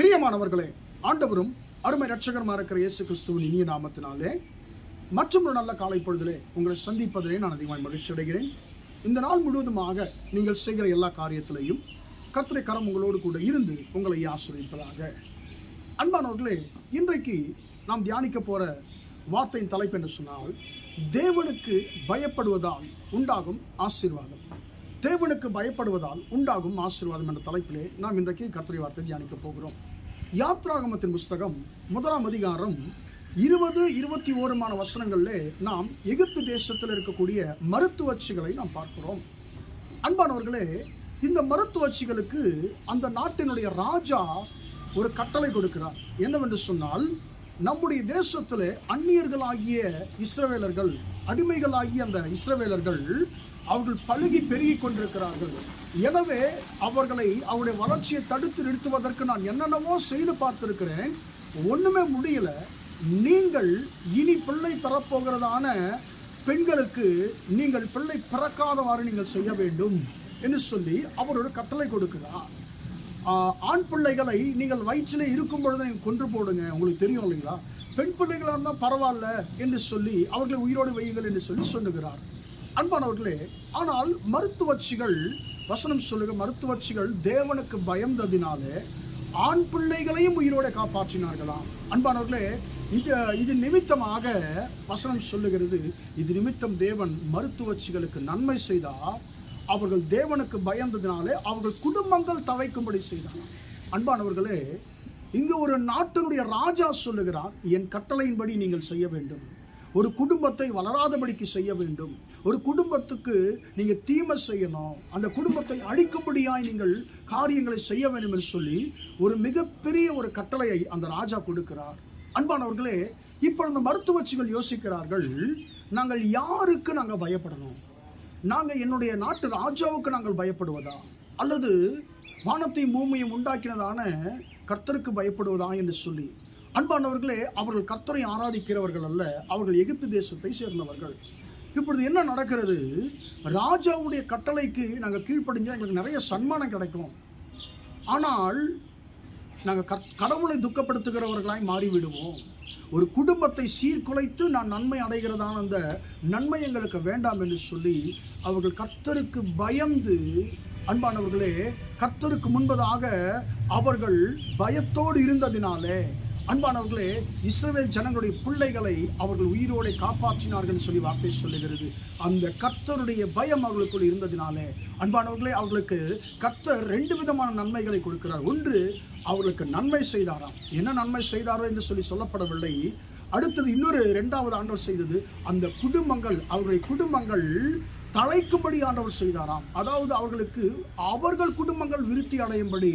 பிரியமானவர்களே ஆண்டவரும் அருமை ரட்சகரமாக இருக்கிற இயேசு கிறிஸ்துவின் இனிய நாமத்தினாலே மற்றும் ஒரு நல்ல காலை பொழுதிலே உங்களை சந்திப்பதிலே நான் அதிகமாக மகிழ்ச்சி அடைகிறேன். இந்த நாள் முழுவதுமாக நீங்கள் செய்கிற எல்லா காரியத்திலையும் கர்த்தரை கரம் உங்களோடு கூட இருந்து உங்களை ஆசிரியப்பதாக. அன்பானவர்களே இன்றைக்கு நாம் தியானிக்க போகிற வார்த்தையின் தலைப்பு என்று சொன்னால் தேவனுக்கு பயப்படுவதால் உண்டாகும் ஆசீர்வாதம். தேவனுக்கு பயப்படுவதால் உண்டாகும் ஆசீர்வாதம் என்ற தலைப்பிலே நாம் இன்றைக்கு கர்த்தரை வார்த்தை தியானிக்க போகிறோம். யாத்ராகமத்தின் புஸ்தகம் முதலாம் அதிகாரம் இருபது இருபத்தி ஓருமான வசனங்களிலே நாம் எகிப்து தேசத்தில் இருக்கக்கூடிய மருத்துவச்சிகளை நாம் பார்க்கிறோம். அன்பானவர்களே இந்த மருத்துவச்சிகளுக்கு அந்த நாட்டினுடைய ராஜா ஒரு கட்டளை கொடுக்கிறார். என்னவென்று சொன்னால் நம்முடைய தேசத்தில் அந்நியர்களாகிய இஸ்ரவேலர்கள் அடிமைகளாகிய அந்த இஸ்ரவேலர்கள் அவர்கள் பழுகி பெருகி கொண்டிருக்கிறார்கள். எனவே அவர்களை அவருடைய வளர்ச்சியை தடுத்து நிறுத்துவதற்கு நான் என்னென்னவோ செய்து பார்த்துருக்கிறேன். ஒன்றுமே முடியல. நீங்கள் இனி பிள்ளை பெறப்போகிறதான பெண்களுக்கு நீங்கள் பிள்ளை பிறக்காதவாறு நீங்கள் செய்ய வேண்டும் என்று சொல்லி அவர் ஒரு கட்டளை கொடுக்கிறார். ஆண் பிள்ளைகளை நீங்கள் வயிற்றில் இருக்கும் பொழுது நீங்கள் கொன்று போடுங்க. உங்களுக்கு தெரியும் இல்லைங்களா? பெண் பிள்ளைகளாக இருந்தால் பரவாயில்ல என்று சொல்லி அவர்களை உயிரோடு வையுங்கள் என்று சொல்லி சொல்லுகிறார். அன்பானவர்களே ஆனால் மருத்துவச்சிகள் வசனம் சொல்லுங்க மருத்துவச்சிகள் தேவனுக்கு பயந்ததினாலே ஆண் பிள்ளைகளையும் உயிரோடு காப்பாற்றினார்களாம் அன்பானவர்களே இது இது நிமித்தமாக வசனம் சொல்லுகிறது. இது நிமித்தம் தேவன் மருத்துவச்சிகளுக்கு நன்மை செய்தால் அவர்கள் தேவனுக்கு பயந்ததினாலே அவர்கள் குடும்பங்கள் தவைக்கும்படி செய்தாங்க அன்பானவர்களே இங்கு ஒரு நாட்டினுடைய ராஜா சொல்லுகிறார் என் கட்டளையின்படி நீங்கள் செய்ய வேண்டும். ஒரு குடும்பத்தை வளராதபடிக்கு செய்ய வேண்டும். ஒரு குடும்பத்துக்கு நீங்கள் தீமை செய்யணும். அந்த குடும்பத்தை அழிக்கும்படியாய் நீங்கள் காரியங்களை செய்ய வேண்டும் என்று சொல்லி ஒரு மிகப்பெரிய ஒரு கட்டளையை அந்த ராஜா கொடுக்கிறார். அன்பானவர்களே இப்போ அந்த மருத்துவச்சிகள் யோசிக்கிறார்கள் நாங்கள் யாருக்கு நாங்கள் பயப்படணும்? நாங்கள் என்னுடைய நாட்டு ராஜாவுக்கு நாங்கள் பயப்படுவதா? அல்லது வானத்தையும் பூமியும் உண்டாக்கினதான கர்த்தருக்கு பயப்படுவதா என்று சொல்லி. அன்பானவர்களே அவர்கள் கர்த்தரை ஆராதிக்கிறவர்கள் அல்ல அவர்கள் எகிப்து தேசத்தை சேர்ந்தவர்கள். இப்பொழுது என்ன நடக்கிறது? ராஜாவுடைய கட்டளைக்கு நாங்கள் கீழ்ப்படிஞ்சால் எங்களுக்கு நிறைய சன்மானம் கிடைக்கும். ஆனால் நாங்கள் கத்- கடவுளை துக்கப்படுத்துகிறவர்களாய் மாறிவிடுவோம். ஒரு குடும்பத்தை சீர்குலைத்து நான் நன்மை அடைகிறதான அந்த நன்மை எங்களுக்கு வேண்டாம் என்று சொல்லி அவர்கள் கர்த்தருக்கு பயந்து அன்பானவர்களே கர்த்தருக்கு முன்பதாக அவர்கள் பயத்தோடு இருந்ததினாலே அன்பானவர்களே இஸ்ரேல் ஜனங்களுடைய பிள்ளைகளை அவர்கள் உயிரோடு காப்பாற்றினார்கள் சொல்லி வார்த்தை சொல்லுகிறது. அந்த கர்த்தருடைய பயம் அவர்களுக்குள் இருந்ததினாலே அன்பானவர்களே அவர்களுக்கு கர்த்தர் ரெண்டு விதமான நன்மைகளை கொடுக்கிறார். ஒன்று அவர்களுக்கு நன்மை செய்தாராம். என்ன நன்மை செய்தாரோ என்று சொல்லி சொல்லப்படவில்லை. அடுத்தது இன்னொரு ரெண்டாவது ஆண்டவர் செய்தது அந்த குடும்பங்கள் அவருடைய குடும்பங்கள் தலைக்கும்படி ஆண்டவர் செய்தாராம். அதாவது அவர்களுக்கு அவர்கள் குடும்பங்கள் விருத்தி அடையும்படி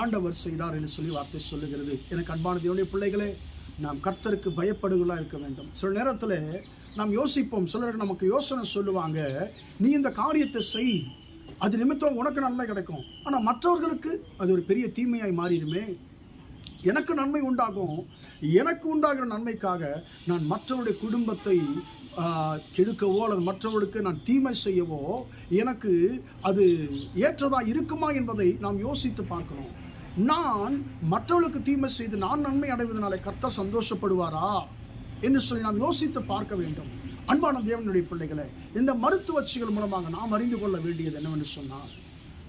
ஆண்டவர் செய்தார் என்று சொல்லி வார்த்தை சொல்லுகிறது. எனக்கு அன்பான தேவனுடைய பிள்ளைகளே நாம் கர்த்தருக்கு பயப்படுகளாக இருக்க வேண்டும். சில நேரத்தில் நாம் யோசிப்போம். சிலருக்கு நமக்கு யோசனை சொல்லுவாங்க நீ இந்த காரியத்தை செய். அது நிமித்தம் உனக்கு நன்மை கிடைக்கும். ஆனால் மற்றவர்களுக்கு அது ஒரு பெரிய தீமையாய் மாறிடுமே. எனக்கு நன்மை உண்டாகும். எனக்கு உண்டாகிற நன்மைக்காக நான் மற்றவருடைய குடும்பத்தை கெடுக்கவோ அல்லது மற்றவர்களுக்கு நான் தீமை செய்யவோ எனக்கு அது ஏற்றதாக இருக்குமா என்பதை நாம் யோசித்து பார்க்கணும் நான் மற்றவர்களுக்கு தீமை செய்து நான் நன்மை அடைவதனாலே கர்த்தர் சந்தோஷப்படுவாரா என்று சொல்லி நாம் யோசித்து பார்க்க வேண்டும். அன்பான தேவனுடைய பிள்ளைகளை இந்த மருத்துவச்சிகள் மூலமாக நாம் அறிந்து கொள்ள வேண்டியது என்னவென்று சொன்னால்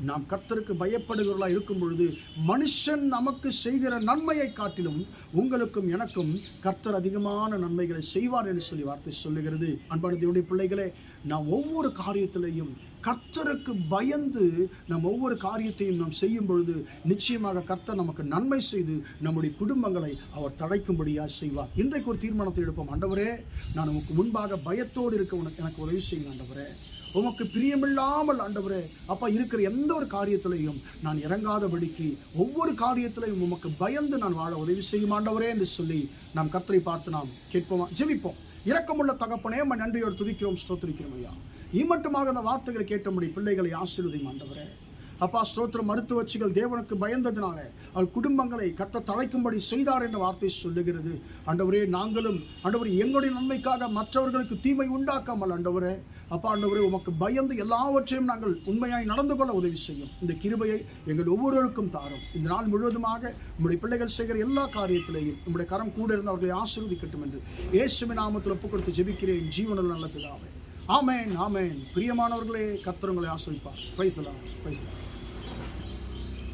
நாம் கர்த்தருக்கு பயப்படுகிறவர்களா இருக்கும் பொழுது மனுஷன் நமக்கு செய்கிற நன்மையை காட்டிலும் உங்களுக்கும் எனக்கும் கர்த்தர் அதிகமான நன்மைகளை செய்வார் என்று சொல்லி வார்த்தை சொல்லுகிறது. அன்பான தேவனுடைய பிள்ளைகளே நாம் ஒவ்வொரு காரியத்திலையும் கர்த்தருக்கு பயந்து நம் ஒவ்வொரு காரியத்தையும் நாம் செய்யும் பொழுது நிச்சயமாக கர்த்தர் நமக்கு நன்மை செய்து நம்முடைய குடும்பங்களை அவர் தடைக்கும்படியாக செய்வார். இன்றைக்கு ஒரு தீர்மானத்தை எடுப்போம். ஆண்டவரே நான் உமக்கு முன்பாக பயத்தோடு இருக்க உனக்கு எனக்கு உதவி செய்யும் ஆண்டவரே. உமக்கு பிரியமில்லாமல் ஆண்டவரே அப்பா இருக்கிற எந்த ஒரு காரியத்திலையும் நான் இறங்காதபடிக்கு ஒவ்வொரு காரியத்திலையும் உமக்கு பயந்து நான் வாழ உதவி செய்யும் ஆண்டவரே என்று சொல்லி நாம் கத்தரை பார்த்து நாம் கேட்போம்? ஜெபிப்போம். இரக்கமுள்ள தகப்பனே நம்ம நன்றியோடு துதிக்கிறோம் ஸ்தோத்திரிக்கிறோம் ஐயா. இம்மட்டுமாக அந்த வார்த்தைகளை கேட்டபடி பிள்ளைகளை ஆசீர்வதியும் ஆண்டவரே. அப்பா ஸ்தோத்திரம் மருத்துவச்சிகள் தேவனுக்கு பயந்ததினால அவள் குடும்பங்களை கத்த தலைக்கும்படி செய்தார் என்ற வார்த்தை சொல்லுகிறது. ஆண்டவரே நாங்களும் ஆண்டவர் எங்களுடைய நன்மைக்காக மற்றவர்களுக்கு தீமை உண்டாக்காமல் ஆண்டவரே அப்பா ஆண்டவரே உமக்கு பயந்து எல்லாவற்றையும் நாங்கள் உண்மையாய் நடந்து கொள்ள உதவி செய்யும். இந்த கிருபையை எங்கள் ஒவ்வொருவருக்கும் தாரும். இந்த நாள் முழுவதுமாக உம்முடைய பிள்ளைகள் செய்கிற எல்லா காரியத்திலேயும் நம்முடைய கரம் கூட இருந்து அவர்களை ஆசீர்வதிக்கட்டும் என்று இயேசுவின் நாமத்தில் ஒப்புக் கொடுத்து ஜெபிக்கிறேன். ஜீவனில் நல்ல பிதாவே. ஆமேன் ஆமேன். பிரியமானவர்களே கத்திரங்களை ஆசிரிப்பார். Price price